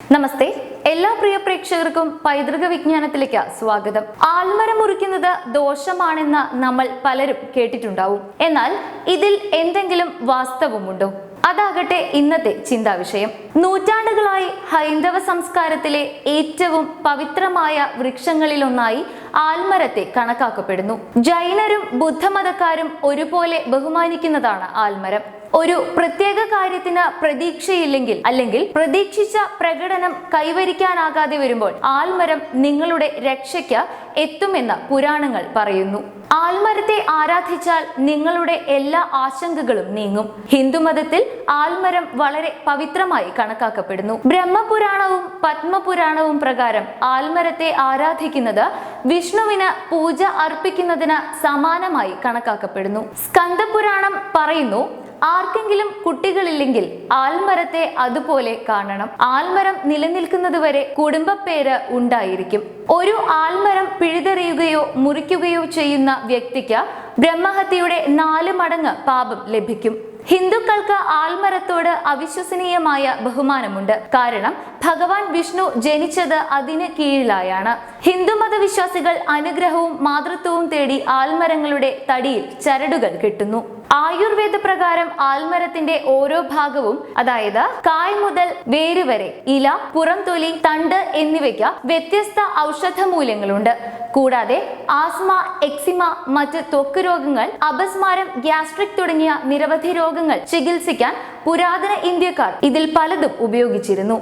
നമസ്തേ. എല്ലാ പ്രിയ പ്രേക്ഷകർക്കും പൈതൃക വിജ്ഞാനത്തിലേക്ക് സ്വാഗതം. ആൽമരം മുറിക്കുന്നത് ദോഷമാണെന്ന് നമ്മൾ പലരും കേട്ടിട്ടുണ്ടാവും. എന്നാൽ ഇതിൽ എന്തെങ്കിലും വാസ്തവമുണ്ടോ? അതാകട്ടെ ഇന്നത്തെ ചിന്താ വിഷയം നൂറ്റാണ്ടുകളായി ഹൈന്ദവ സംസ്കാരത്തിലെ ഏറ്റവും പവിത്രമായ വൃക്ഷങ്ങളിലൊന്നായി ആൽമരത്തെ കണക്കാക്കപ്പെടുന്നു. ജൈനരും ബുദ്ധമതക്കാരും ഒരുപോലെ ബഹുമാനിക്കുന്നതാണ് ആൽമരം. ഒരു പ്രത്യേക കാര്യത്തിന് പ്രതീക്ഷയില്ലെങ്കിൽ അല്ലെങ്കിൽ പ്രതീക്ഷിച്ച പ്രകടനം കൈവരിക്കാനാകാതെ വരുമ്പോൾ ആൽമരം നിങ്ങളുടെ രക്ഷയ്ക്ക് എത്തുമെന്ന് പുരാണങ്ങൾ പറയുന്നു. ആൽമരത്തെ ആരാധിച്ചാൽ നിങ്ങളുടെ എല്ലാ ആശങ്കകളും നീങ്ങും. ഹിന്ദുമതത്തിൽ ആൽമരം വളരെ പവിത്രമായി കണക്കാക്കപ്പെടുന്നു. ബ്രഹ്മപുരാണവും പത്മപുരാണവും പ്രകാരം ആൽമരത്തെ ആരാധിക്കുന്നത് വിഷ്ണുവിന് പൂജ അർപ്പിക്കുന്നതിന് സമാനമായി കണക്കാക്കപ്പെടുന്നു. സ്കന്ദപുരാണം പറയുന്നു ആർക്കെങ്കിലും കുട്ടികളില്ലെങ്കിൽ ആൽമരത്തെ അതുപോലെ കാണണം. ആൽമരം നിലനിൽക്കുന്നതുവരെ കുടുംബപ്പേര് ഉണ്ടായിരിക്കും. ഒരു ആൽമരം പിഴുതെറിയുകയോ മുറിക്കുകയോ ചെയ്യുന്ന വ്യക്തിക്ക് ബ്രഹ്മഹത്യയുടെ നാല് മടങ്ങ് പാപം ലഭിക്കും. ഹിന്ദുക്കൾക്ക് ആൽമരത്തോട് അവിശ്വസനീയമായ ബഹുമാനമുണ്ട്. കാരണം ഭഗവാൻ വിഷ്ണു ജനിച്ചത് അതിന് കീഴിലായാണ്. ഹിന്ദുമത വിശ്വാസികൾ അനുഗ്രഹവും മാതൃത്വവും തേടി ആൽമരങ്ങളുടെ തടിയിൽ ചരടുകൾ കെട്ടുന്നു. ആയുർവേദ പ്രകാരം ആൽമരത്തിന്റെ ഓരോ ഭാഗവും അതായത് കായ് മുതൽ വേര് വരെ ഇല പുറംതൊലി തണ്ട് എന്നിവയ്ക്ക് വ്യത്യസ്ത ഔഷധ മൂല്യങ്ങളുണ്ട്. കൂടാതെ ആസ്മ എക്സിമ മറ്റ് ത്വക്ക് രോഗങ്ങൾ അപസ്മാരം ഗ്യാസ്ട്രിക് തുടങ്ങിയ നിരവധി രോഗങ്ങൾ ചികിത്സിക്കാൻ പുരാതന ഇന്ത്യക്കാർ ഇതിൽ പലതും ഉപയോഗിച്ചിരുന്നു.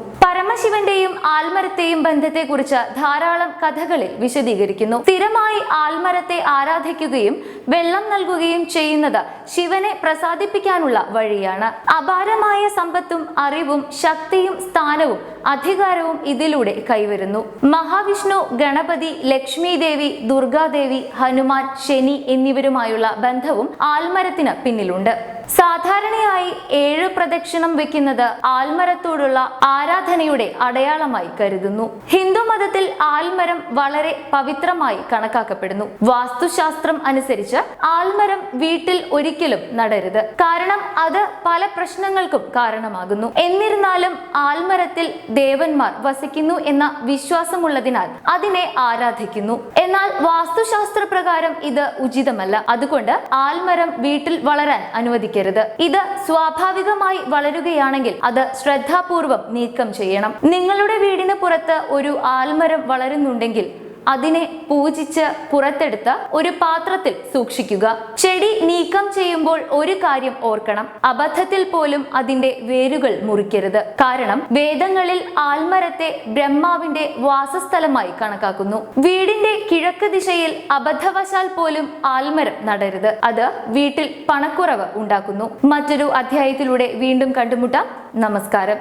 പരമശിവന്റെയും ആൽമരത്തെയും ബന്ധത്തെക്കുറിച്ച് ധാരാളം കഥകളിൽ വിശദീകരിക്കുന്നു. സ്ഥിരമായി ആൽമരത്തെ ആരാധിക്കുകയും വെള്ളം നൽകുകയും ചെയ്യുന്നത് ശിവനെ പ്രസാദിപ്പിക്കാനുള്ള വഴിയാണ്. അപാരമായ സമ്പത്തും അറിവും ശക്തിയും സ്ഥാനവും അധികാരവും ഇതിലൂടെ കൈവരുന്നു. മഹാവിഷ്ണു ഗണപതി ലക്ഷ്മി ദേവി ദുർഗാദേവി ഹനുമാൻ ശനി എന്നിവരുമായുള്ള ബന്ധവും ആൽമരത്തിന് പിന്നിലുണ്ട്. സാധാരണയായി ഏഴ് പ്രദക്ഷിണം വെക്കുന്നത് ആൽമരത്തോടുള്ള ആരാധനയുടെ അടയാളമായി കരുതുന്നു. ഹിന്ദു മതത്തിൽ ആൽമരം വളരെ പവിത്രമായി കണക്കാക്കപ്പെടുന്നു. വാസ്തുശാസ്ത്രം അനുസരിച്ച് ആൽമരം വീട്ടിൽ ഒരിക്കലും നടരുത്. കാരണം അത് പല പ്രശ്നങ്ങൾക്കും കാരണമാകുന്നു. എന്നിരുന്നാലും ആൽമരത്തിൽ ദേവന്മാർ വസിക്കുന്നു എന്ന വിശ്വാസമുള്ളതിനാൽ അതിനെ ആരാധിക്കുന്നു. എന്നാൽ വാസ്തുശാസ്ത്ര പ്രകാരം ഇത് ഉചിതമല്ല. അതുകൊണ്ട് ആൽമരം വീട്ടിൽ വളരാൻ അനുവദിക്കരുത്. ഇത് സ്വാഭാവികമായി വളരുകയാണെങ്കിൽ അത് ശ്രദ്ധാപൂർവം നീക്കം ചെയ്യണം. നിങ്ങളുടെ വീടിന് പുറത്ത് ഒരു ആൽമരം വളരുന്നുണ്ടെങ്കിൽ അതിനെ പൂജിച്ച് പുറത്തെടുത്ത് ഒരു പാത്രത്തിൽ സൂക്ഷിക്കുക. ചെടി നീക്കം ചെയ്യുമ്പോൾ ഒരു കാര്യം ഓർക്കണം. അബദ്ധത്തിൽ പോലും അതിന്റെ വേരുകൾ മുറിക്കരുത്. കാരണം വേദങ്ങളിൽ ആൽമരത്തെ ബ്രഹ്മാവിന്റെ വാസസ്ഥലമായി കണക്കാക്കുന്നു. വീടിന്റെ കിഴക്ക് ദിശയിൽ അബദ്ധവശാൽ പോലും ആൽമരം നടരുത്. അത് വീട്ടിൽ പണക്കുറവ് ഉണ്ടാക്കുന്നു. മറ്റൊരു അധ്യായത്തിലൂടെ വീണ്ടും കണ്ടുമുട്ടാം. നമസ്കാരം.